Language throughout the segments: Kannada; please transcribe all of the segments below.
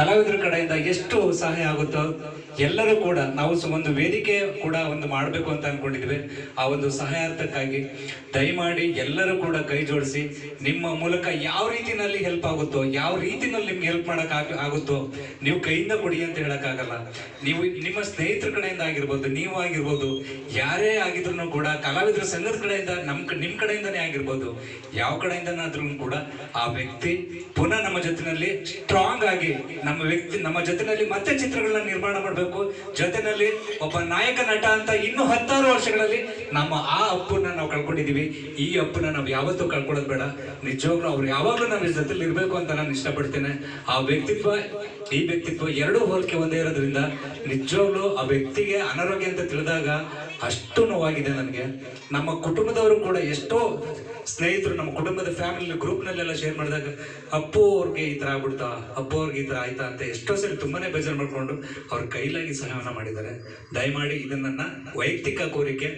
ಕಲಾವಿದರ ಕಡೆಯಿಂದ ಎಷ್ಟು ಸಹಾಯ ಆಗುತ್ತೋ ಎಲ್ಲರೂ ಕೂಡ ನಾವು ಒಂದು ವೇದಿಕೆ ಕೂಡ ಒಂದು ಮಾಡಬೇಕು ಅಂತ ಅನ್ಕೊಂಡಿದ್ವಿ. ಆ ಒಂದು ಸಹಾಯಾರ್ಥಕ್ಕಾಗಿ ದಯಮಾಡಿ ಎಲ್ಲರೂ ಕೂಡ ಕೈ ಜೋಡಿಸಿ ನಿಮ್ಮ ಮೂಲಕ ಯಾವ ರೀತಿಯಲ್ಲಿ ಹೆಲ್ಪ್ ಆಗುತ್ತೋ, ಯಾವ ರೀತಿಯಲ್ಲಿ ನಿಮ್ಗೆ ಹೆಲ್ಪ್ ಮಾಡಕ್ ಆಗುತ್ತೋ ನೀವು ಕೈಯಿಂದ ಕೊಡಿ ಅಂತ ಹೇಳೋಕ್ಕಾಗಲ್ಲ. ನೀವು ನಿಮ್ಮ ಸ್ನೇಹಿತರ ಕಡೆಯಿಂದ ಆಗಿರ್ಬೋದು, ನೀವು ಆಗಿರ್ಬೋದು, ಯಾರೇ ಆಗಿದ್ರು ಕೂಡ ಕಲಾವಿದರ ಸಂಘದ ಕಡೆಯಿಂದ ನಮ್ಮ ಕ- ನಿಮ್ ಕಡೆಯಿಂದನೇ ಆಗಿರ್ಬೋದು, ಯಾವ ಕಡೆಯಿಂದನಾದ್ರೂ ಕೂಡ ಆ ವ್ಯಕ್ತಿ ಪುನಃ ನಮ್ಮ ಜೊತೆನಲ್ಲಿ ಸ್ಟ್ರಾಂಗ್ ಆಗಿ ನಮ್ಮ ವ್ಯಕ್ತಿ, ನಮ್ಮ ಜೊತೆನಲ್ಲಿ ಮತ್ತೆ ಚಿತ್ರಗಳನ್ನ ನಿರ್ಮಾಣ ಮಾಡಬೇಕು. ಜೊತೆನಲ್ಲಿ ಒಬ್ಬ ನಾಯಕ ನಟ ಅಂತ ಇನ್ನು ಹತ್ತಾರು ವರ್ಷಗಳಲ್ಲಿ ನಮ್ಮ ಆ ಅಪ್ಪನ್ನ ನಾವು ಕಳ್ಕೊಂಡಿದ್ದೀವಿ ಈ ಅಪ್ಪನ್ನ ನಾವು ಯಾವತ್ತೂ ಕಳ್ಕೊಳ್ಳೋದು ಬೇಡ. ನಿಜವಾಗ್ಲೂ ಅವ್ರು ಯಾವಾಗಲೂ ನಮ್ಮ ಜೊತೆಲಿ ಇರಬೇಕು ಅಂತ ನಾನು ಇಷ್ಟಪಡ್ತೇನೆ. ಆ ವ್ಯಕ್ತಿತ್ವ, ಈ ವ್ಯಕ್ತಿತ್ವ ಎರಡೂ ಹೋಲಿಕೆ ಒಂದೇ ಇರೋದ್ರಿಂದ ನಿಜವಾಗ್ಲೂ ಆ ವ್ಯಕ್ತಿಗೆ ಅನಾರೋಗ್ಯ ಅಂತ ತಿಳಿದಾಗ ಅಷ್ಟು ನೋವಾಗಿದೆ ನನಗೆ. ನಮ್ಮ ಕುಟುಂಬದವರು ಕೂಡ ಎಷ್ಟೋ ಸ್ನೇಹಿತರು ನಮ್ಮ ಕುಟುಂಬದ ಫ್ಯಾಮಿಲಿ ಗ್ರೂಪ್ನಲ್ಲೆಲ್ಲ ಶೇರ್ ಮಾಡಿದಾಗ, ಅಪ್ಪು ಅವ್ರಿಗೆ ಈ ಥರ ಆಗ್ಬಿಡ್ತಾ, ಅಪ್ಪು ಅವ್ರಿಗೆ ಈ ಥರ ಆಯ್ತಾ? ಅಂತ ಎಷ್ಟೋ ಸರಿ ತುಂಬಾನೇ ಬೇಜಾರು ಮಾಡಿಕೊಂಡು ಅವ್ರ ಕೈಲಾಗಿ ಸಹಾಯವನ್ನು ಮಾಡಿದ್ದಾರೆ. ದಯಮಾಡಿ ಇದು ನನ್ನ ವೈಯಕ್ತಿಕ ಕೋರಿಕೆ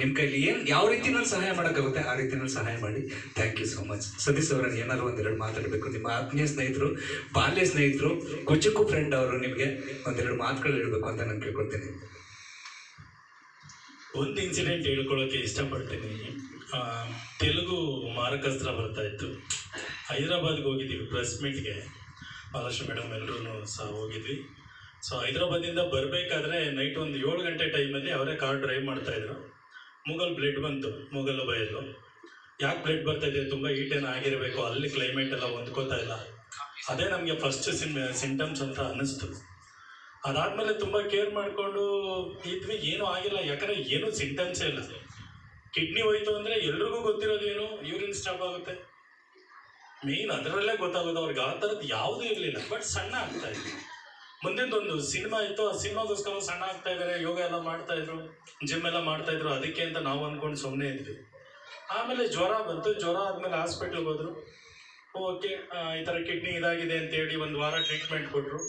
ನಿಮ್ಮ ಕೈಲಿ ಏನು ಯಾವ ರೀತಿನಲ್ಲಿ ಸಹಾಯ ಮಾಡೋಕ್ಕಾಗುತ್ತೆ ಆ ರೀತಿನಲ್ಲಿ ಸಹಾಯ ಮಾಡಿ. Thank you so much Satish ಅವರ ಏನಾದ್ರು ಒಂದೆರಡು ಮಾತಾಡಬೇಕು. ನಿಮ್ಮ ಆತ್ಮೀಯ ಸ್ನೇಹಿತರು, ಬಾಲ್ಯ ಸ್ನೇಹಿತರು, ಕುಚುಕು ಫ್ರೆಂಡ್ ಅವರು ನಿಮಗೆ ಒಂದೆರಡು ಮಾತುಗಳು ಹೇಳಬೇಕು ಅಂತ ನಾನು ಕೇಳ್ಕೊಳ್ತೀನಿ. ಒಂದು ಇನ್ಸಿಡೆಂಟ್ ಹೇಳ್ಕೊಳ್ಳೋಕೆ ಇಷ್ಟಪಡ್ತೀನಿ. ತೆಲುಗು ಮಾರಕಸ್ತ್ರ ಬರ್ತಾ ಇತ್ತು. ಹೈದರಾಬಾದ್ಗೆ ಹೋಗಿದ್ದೀವಿ ಪ್ರೆಸ್ ಮೀಟ್ಗೆ ಮಹಾಲಕ್ಷ್ಮಿ ಮೇಡಮ್ ಎಲ್ಲರೂ ಸಹ ಹೋಗಿದ್ವಿ. ಸೊ ಹೈದ್ರಾಬಾದಿಂದ ಬರಬೇಕಾದ್ರೆ ನೈಟ್ ಒಂದು ಏಳು ಗಂಟೆ ಟೈಮಲ್ಲಿ ಅವರೇ ಕಾರ್ ಡ್ರೈವ್ ಮಾಡ್ತಾಯಿದ್ರು ಮುಗಲ್ ಬ್ಲಡ್ ಬಂತು ಮುಗಲ್ ಬಯಲು ಯಾಕೆ ಬ್ಲಡ್ ಬರ್ತಾಯಿದೆ ತುಂಬ ಏನೋ ಆಗಿರಬೇಕು? ಅಲ್ಲಿ ಕ್ಲೈಮೇಟ್ ಎಲ್ಲ ಹೊಂದ್ಕೋತಾ ಇಲ್ಲ. ಅದೇ ನಮಗೆ ಫಸ್ಟ್ ಸಿಮ್ ಸಿಂಟಮ್ಸ್ ಅಂತ ಅನ್ನಿಸ್ತು. ಅದಾದಮೇಲೆ ತುಂಬ ಕೇರ್ ಮಾಡಿಕೊಂಡು ಇದ್ವಿ. ಏನೂ ಆಗಿಲ್ಲ. ಯಾಕಂದರೆ ಏನೂ ಸಿಂಟಮ್ಸೇ ಇಲ್ಲ. ಕಿಡ್ನಿ ಹೋಯ್ತು ಅಂದರೆ ಎಲ್ರಿಗೂ ಗೊತ್ತಿರೋದೇನು ಯೂರಿನ್ ಸ್ಟಾಪ್ ಆಗುತ್ತೆ. ಮೇಯ್ನ್ ಅದರಲ್ಲೇ ಗೊತ್ತಾಗೋದು ಅವ್ರಿಗೆ ಆ ಥರದ್ದು ಯಾವುದೂ ಇರಲಿಲ್ಲ ಬಟ್ ಸಣ್ಣ ಆಗ್ತಾ ಇದೆ. ಮುಂದಿನ ಒಂದು ಸಿನಿಮಾ ಇತ್ತು, ಆ ಸಿನಿಮಾಗೋಸ್ಕರ ಸಣ್ಣ ಆಗ್ತಾ ಇದ್ದಾರೆ ಯೋಗ ಎಲ್ಲ ಮಾಡ್ತಾ ಇದ್ರು ಜಿಮ್ ಎಲ್ಲ ಮಾಡ್ತಾ ಇದ್ರು, ಅದಕ್ಕೆ ಅಂತ ನಾವು ಅಂದ್ಕೊಂಡು ಸುಮ್ಮನೆ ಇದ್ವಿ. ಆಮೇಲೆ ಜ್ವರ ಬಂತು, ಜ್ವರ ಆದಮೇಲೆ ಹಾಸ್ಪಿಟ್ಲಿಗೆ ಹೋದ್ರು. ಓಕೆ ಈ ಥರ ಕಿಡ್ನಿ ಇದಾಗಿದೆ ಅಂತೇಳಿ ಒಂದು ವಾರ ಟ್ರೀಟ್ಮೆಂಟ್ ಕೊಟ್ಟರು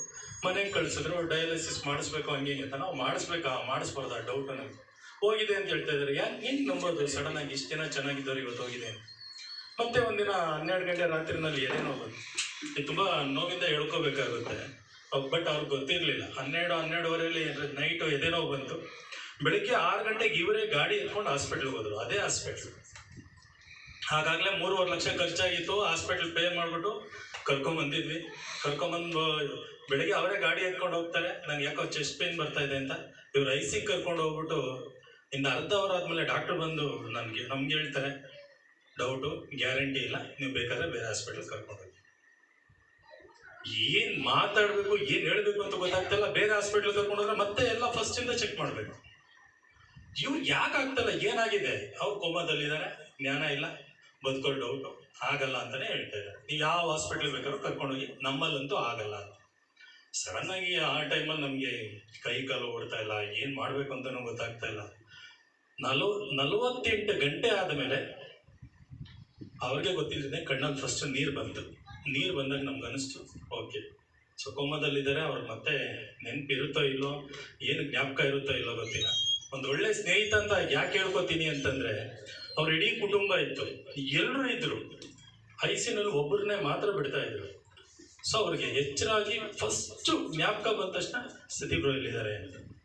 ಮನೆಗೆ ಕಳಿಸಿದ್ರು ಡಯಾಲಿಸಿಸ್ ಮಾಡಿಸ್ಬೇಕು ಹಂಗೆ ಅಂತ. ನಾವು ಮಾಡಿಸ್ಬೇಕಾ? ಮಾಡಿಸ್ಬಾರ್ದು? ಡೌಟ್ ನನಗೆ ಹೋಗಿದೆ ಅಂತ ಹೇಳ್ತಾ ಇದ್ದಾರೆ ಯಾಕೆ, ಏನು ನಂಬೋದು? ಸಡನ್ ಆಗಿ ಇಷ್ಟು ದಿನ ಚೆನ್ನಾಗಿದ್ದವ್ರು ಇವತ್ತು ಹೋಗಿದೆ ಅಂತ. ಮತ್ತೆ ಒಂದಿನ ಹನ್ನೆರಡು ಗಂಟೆ ರಾತ್ರಿನಲ್ಲಿ ಬಂತು. ಇದು ತುಂಬ ನೋವಿಂದ ಹೇಳ್ಕೋಬೇಕಾಗುತ್ತೆ. ಬಟ್ ಅವ್ರಿಗೆ ಗೊತ್ತಿರಲಿಲ್ಲ. ಹನ್ನೆರಡು, ಹನ್ನೆರಡುವರೆಯಲ್ಲಿ ನೈಟು ನೋವು ಬಂತು. ಬೆಳಿಗ್ಗೆ ಆರು ಗಂಟೆಗೆ ಇವರೇ ಗಾಡಿ ಎತ್ಕೊಂಡು ಹಾಸ್ಪಿಟ್ಲ್ಗೆ ಹೋದ್ರು. ಅದೇ ಹಾಸ್ಪಿಟ್ಲ್. ಹಾಗಾಗಲೇ ಮೂರುವರೆ ಲಕ್ಷ ಖರ್ಚಾಗಿತ್ತು. ಹಾಸ್ಪಿಟ್ಲ್ ಪೇ ಮಾಡಿಬಿಟ್ಟು ಕರ್ಕೊಂಬಂದಿದ್ವಿ ಕರ್ಕೊಂಬಂದು ಬೆಳಿಗ್ಗೆ ಅವರೇ ಗಾಡಿ ಎತ್ಕೊಂಡು ಹೋಗ್ತಾರೆ. ನಂಗೆ ಯಾಕೋ ಚೆಸ್ಟ್ ಪೇನ್ ಬರ್ತಾ ಇದೆ ಅಂತ. ಇವ್ರು ಐಸಿಗೆ ಕರ್ಕೊಂಡು ಹೋಗ್ಬಿಟ್ಟು ಇನ್ನು ಅರ್ಧ ಅವರ್ ಆದಮೇಲೆ ಡಾಕ್ಟರ್ ಬಂದು ನನಗೆ ನಮ್ಗೆ ಹೇಳ್ತಾರೆ. ಡೌಟು, ಗ್ಯಾರಂಟಿ ಇಲ್ಲ. ನೀವು ಬೇಕಾದ್ರೆ ಬೇರೆ ಹಾಸ್ಪಿಟಲ್ ಕರ್ಕೊಂಡು ಹೋಗಿ ಏನು ಮಾತಾಡಬೇಕು, ಏನು ಹೇಳಬೇಕು ಅಂತ ಗೊತ್ತಾಗ್ತಲ್ಲ. ಬೇರೆ ಹಾಸ್ಪಿಟ್ಲ್ ಕರ್ಕೊಂಡೋದ್ರೆ ಮತ್ತೆ ಎಲ್ಲ ಫಸ್ಟಿಂದ ಚೆಕ್ ಮಾಡಬೇಕು. ಇವ್ರು ಯಾಕೆ ಆಗ್ತಲ್ಲ? ಏನಾಗಿದೆ? ಅವ್ರು ಕೋಮಾದಲ್ಲಿದ್ದಾರೆ. ಜ್ಞಾನ ಇಲ್ಲ. ಬದುಕೋ ಡೌಟು ಆಗಲ್ಲ ಅಂತಾನೆ ಹೇಳ್ತಾ ಇದ್ದಾರೆ. ನೀವು ಯಾವ ಹಾಸ್ಪಿಟ್ಲ್ ಬೇಕಾದ್ರೂ ಕರ್ಕೊಂಡೋಗಿ ನಮ್ಮಲ್ಲಂತೂ ಆಗಲ್ಲ ಅಂತ. ಆಗಿ ಆ ಟೈಮಲ್ಲಿ ನಮಗೆ ಕೈ ಕಾಲು ಓಡ್ತಾ ಇಲ್ಲ. ಏನು ಮಾಡಬೇಕು ಅಂತಲೂ ಗೊತ್ತಾಗ್ತಾ ಇಲ್ಲ. ನಲ್ವ ನಲವತ್ತೆಂಟು ಗಂಟೆ ಆದಮೇಲೆ ಅವ್ರಿಗೆ ಗೊತ್ತಿಲ್ಲದೆ ಕಣ್ಣಲ್ಲಿ ಫಸ್ಟ್ ನೀರು ಬಂತು. ನೀರು ಬಂದಾಗ ನಮ್ಗೆ ಅನಿಸ್ತು, ಓಕೆ. ಸೊ ಕೋಮದಲ್ಲಿದ್ದಾರೆ, ಅವ್ರ ಮತ್ತೆ ನೆನಪಿರುತ್ತೋ ಇಲ್ಲೋ ಏನು ಜ್ಞಾಪಕ ಇರುತ್ತೋ ಇಲ್ಲೋ ಗೊತ್ತಿಲ್ಲ. ಒಂದು ಒಳ್ಳೆ ಸ್ನೇಹಿತ ಅಂತ ಯಾಕೆ ಹೇಳ್ಕೊತೀನಿ ಅಂತಂದ್ರೆ, ಅವ್ರ ಇಡೀ ಕುಟುಂಬ ಇತ್ತು. ಎಲ್ಲರೂ ಇದ್ದರು ಐಸಿನಲ್ಲಿ ಒಬ್ಬರನ್ನೇ ಮಾತ್ರ ಬಿಡ್ತಾ ಇದ್ರು. ಸೊ ಅವ್ರಿಗೆ ಎಚ್ಚರಾಗಿ ಫಸ್ಟು ಜ್ಞಾಪಕ ಬಂದ ತಕ್ಷಣ ಸತಿಬ್ರು ಇಲ್ಲಿದ್ದಾರೆ ಅಂತ.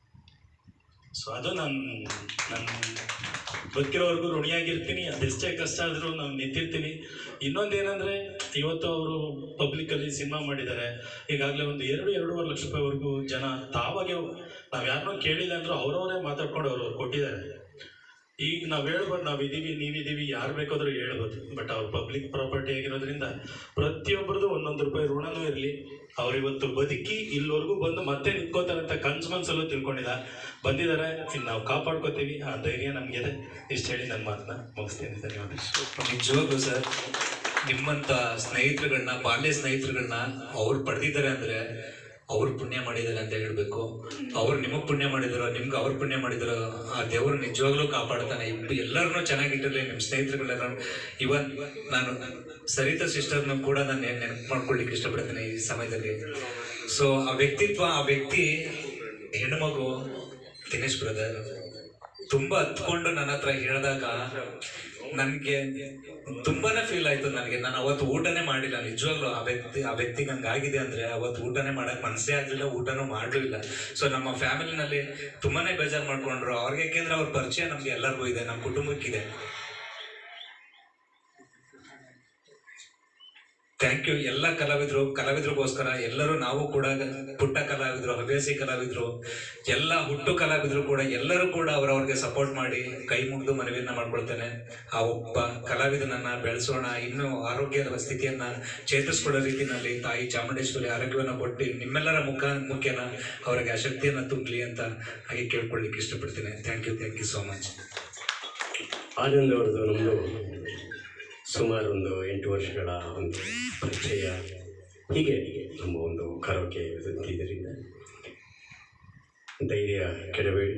ಸೊ ಅದು ನಾನು ನನ್ನ ಬದುಕಿರೋವರೆಗೂ ಋಣಿಯಾಗಿರ್ತೀನಿ. ಅದೆಷ್ಟೇ ಕಷ್ಟ ಆದರೂ ನಾನು ನಿಂತಿರ್ತೀನಿ. ಇನ್ನೊಂದೇನೆಂದರೆ, ಇವತ್ತು ಅವರು ಪಬ್ಲಿಕ್ಕಲ್ಲಿ ಸಿನಿಮಾ ಮಾಡಿದ್ದಾರೆ. ಈಗಾಗಲೇ ಒಂದು ಎರಡು, ಎರಡೂವರೆ ಲಕ್ಷ ರೂಪಾಯಿವರೆಗೂ ಜನ ತಾವಾಗೆ ನಾವು ಯಾರನ್ನೂ ಕೇಳಿಲ್ಲ ಅಂದರೂ ಅವರವರೇ ಮಾತಾಡ್ಕೊಂಡು ಅವರು ಕೊಟ್ಟಿದ್ದಾರೆ. ಈಗ ನಾವು ಹೇಳ್ಬೋದು, ನಾವು ಇದೀವಿ ನೀವಿದ್ದೀವಿ ಯಾರು ಬೇಕಾದರೂ ಹೇಳ್ಬೋದು. ಬಟ್ ಅವ್ರು ಪಬ್ಲಿಕ್ ಪ್ರಾಪರ್ಟಿ ಆಗಿರೋದ್ರಿಂದ ಪ್ರತಿಯೊಬ್ಬರದು ಒಂದೊಂದು ರೂಪಾಯಿ ಋಣನೂ ಇರಲಿ. ಅವರಿವತ್ತು ಬದುಕಿ ಇಲ್ಲಿವರೆಗೂ ಬಂದು ಮತ್ತೆ ನಿಂತ್ಕೋತಾರೆ ಅಂತ ಕನ್ಸು ಮನ್ಸಲ್ಲೂ ತಿಳ್ಕೊಂಡಿಲ್ಲ. ಬಂದಿದ್ದಾರೆ ಇನ್ನು ನಾವು ಕಾಪಾಡ್ಕೋತೀವಿ. ಆ ಧೈರ್ಯ ನಮಗಿದೆ. ಇಷ್ಟು ಹೇಳಿ ನನ್ನ ಮಾತನ್ನ ಮುಗಿಸ್ತೀನಿ. ಧನ್ಯವಾದ. ನಿಜವಾಗ್ಲೂ ಸರ್, ನಿಮ್ಮಂತ ಸ್ನೇಹಿತರುಗಳನ್ನ ಬಾಲ್ಯ ಸ್ನೇಹಿತರುಗಳನ್ನ ಅವ್ರು ಪಡೆದಿದ್ದಾರೆ ಅಂದ್ರೆ ಅವ್ರು ಪುಣ್ಯ ಮಾಡಿದಾರೆ ಅಂತ ಹೇಳ್ಬೇಕು. ಅವ್ರು ನಿಮಗ್ ಪುಣ್ಯ ಮಾಡಿದಾರೋ, ನಿಮ್ಗೆ ಅವ್ರು ಪುಣ್ಯ ಮಾಡಿದಾರೋ, ಆ ದೇವರು ನಿಜವಾಗ್ಲೂ ಕಾಪಾಡ್ತಾನೆ. ಇಬ್ಬರು ಎಲ್ಲರನ್ನೂ ಚೆನ್ನಾಗಿಟ್ಟಿರಲಿ ನಿಮ್ಮ ಸ್ನೇಹಿತರುಗಳೆಲ್ಲ. ಇವನ್ ನಾನು ಸರಿತಾ ಸಿಸ್ಟರ್ನ ಕೂಡ ನಾನು ನೆನಪು ಮಾಡ್ಕೊಳ್ಲಿಕ್ಕೆ ಇಷ್ಟಪಡ್ತೇನೆ ಈ ಸಮಯದಲ್ಲಿ. ಸೊ ಆ ವ್ಯಕ್ತಿತ್ವ, ಆ ವ್ಯಕ್ತಿ ಹೆಣ್ಮಗು ದಿನೇಶ್ ಬ್ರದರ್. ತುಂಬಾ ಹತ್ಕೊಂಡು ನನ್ನ ಹತ್ರ ಹೇಳಿದಾಗ ನನಗೆ ತುಂಬಾನೇ ಫೀಲ್ ಆಯ್ತು ನನಗೆ. ನಾನು ಅವತ್ತು ಊಟನೇ ಮಾಡಿಲ್ಲ, ನಿಜವಾಗ್ಲೂ ಆ ವ್ಯಕ್ತಿ ಆ ವ್ಯಕ್ತಿ ನಂಗೆ ಆಗಿದೆ ಅಂದ್ರೆ ಅವತ್ತು ಊಟನೇ ಮಾಡಕ್ ಮನಸ್ಸೇ ಆಗ್ಲಿಲ್ಲ, ಊಟನೂ ಮಾಡಲಿಲ್ಲ ಸೊ ನಮ್ಮ ಫ್ಯಾಮಿಲಿನಲ್ಲಿ ತುಂಬಾನೇ ಬೇಜಾರು ಮಾಡ್ಕೊಂಡ್ರು. ಅವ್ರಿಗೆ ಯಾಕೆಂದ್ರೆ ಅವ್ರ ಪರಿಚಯ ನಮ್ಗೆ ಎಲ್ಲರಿಗೂ ಇದೆ ನಮ್ಮ ಕುಟುಂಬಕ್ಕಿದೆ. ಥ್ಯಾಂಕ್ ಯು ಎಲ್ಲ ಕಲಾವಿದರು, ಕಲಾವಿದರಿಗೋಸ್ಕರ ಎಲ್ಲರೂ ನಾವು ಕೂಡ ಪುಟ್ಟ ಕಲಾವಿದರು, ಹವ್ಯಾಸಿ ಕಲಾವಿದರು, ಎಲ್ಲ ಹುಟ್ಟು ಕಲಾವಿದರು ಕೂಡ ಎಲ್ಲರೂ ಕೂಡ ಅವರವ್ರಿಗೆ ಸಪೋರ್ಟ್ ಮಾಡಿ ಕೈ ಮುಗಿದು ಮನವಿಯನ್ನ ಮಾಡ್ಕೊಳ್ತೇನೆ. ಆ ಒಬ್ಬ ಕಲಾವಿದನನ್ನ ಬೆಳೆಸೋಣ, ಇನ್ನೂ ಆರೋಗ್ಯದ ಸ್ಥಿತಿಯನ್ನ ಚೇತರಿಸ್ಕೊಳ್ಳೋ ರೀತಿಯಲ್ಲಿ ತಾಯಿ ಚಾಮುಂಡೇಶ್ವರಿ ಆರೋಗ್ಯವನ್ನು ಕೊಟ್ಟು ನಿಮ್ಮೆಲ್ಲರ ಮುಖ ಮುಖ್ಯನ ಅವರಿಗೆ ಆ ತುಂಬಲಿ ಅಂತ ಹಾಗೆ ಕೇಳ್ಕೊಳ್ಳಿಕ್ಕೆ ಇಷ್ಟಪಡ್ತೀನಿ. Thank you thank you so much Anand ನಮ್ಮದು ಸುಮಾರು ಒಂದು ಎಂಟು ವರ್ಷಗಳ ಒಂದು ಪರಿಚಯ. ಹೀಗೆ ನಮ್ಮ ಒಂದು ಕರೋಕೆ ಇದರಿಂದ ಧೈರ್ಯ ಕೆಡಬೇಡಿ.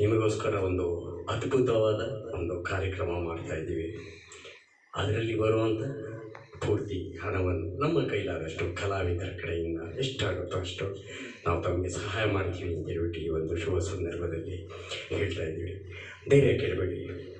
ನಿಮಗೋಸ್ಕರ ಒಂದು ಅದ್ಭುತವಾದ ಒಂದು ಕಾರ್ಯಕ್ರಮ ಮಾಡ್ತಾ ಇದ್ದೀವಿ. ಅದರಲ್ಲಿ ಬರುವಂಥ ಪೂರ್ತಿ ಹಣವನ್ನು ನಮ್ಮ ಕೈಲಾದಷ್ಟು ಕಲಾವಿದರ ಕಡೆಯಿಂದ ಎಷ್ಟಾಗುತ್ತೋ ಅಷ್ಟು ನಾವು ತಮಗೆ ಸಹಾಯ ಮಾಡ್ತೀವಿ ಅಂತ ಹೇಳ್ಬಿಟ್ಟು ಈ ಒಂದು ಶುಭ ಸಂದರ್ಭದಲ್ಲಿ ಹೇಳ್ತಾ ಇದ್ದೀವಿ. ಧೈರ್ಯ ಕೆಡಬೇಡಿ.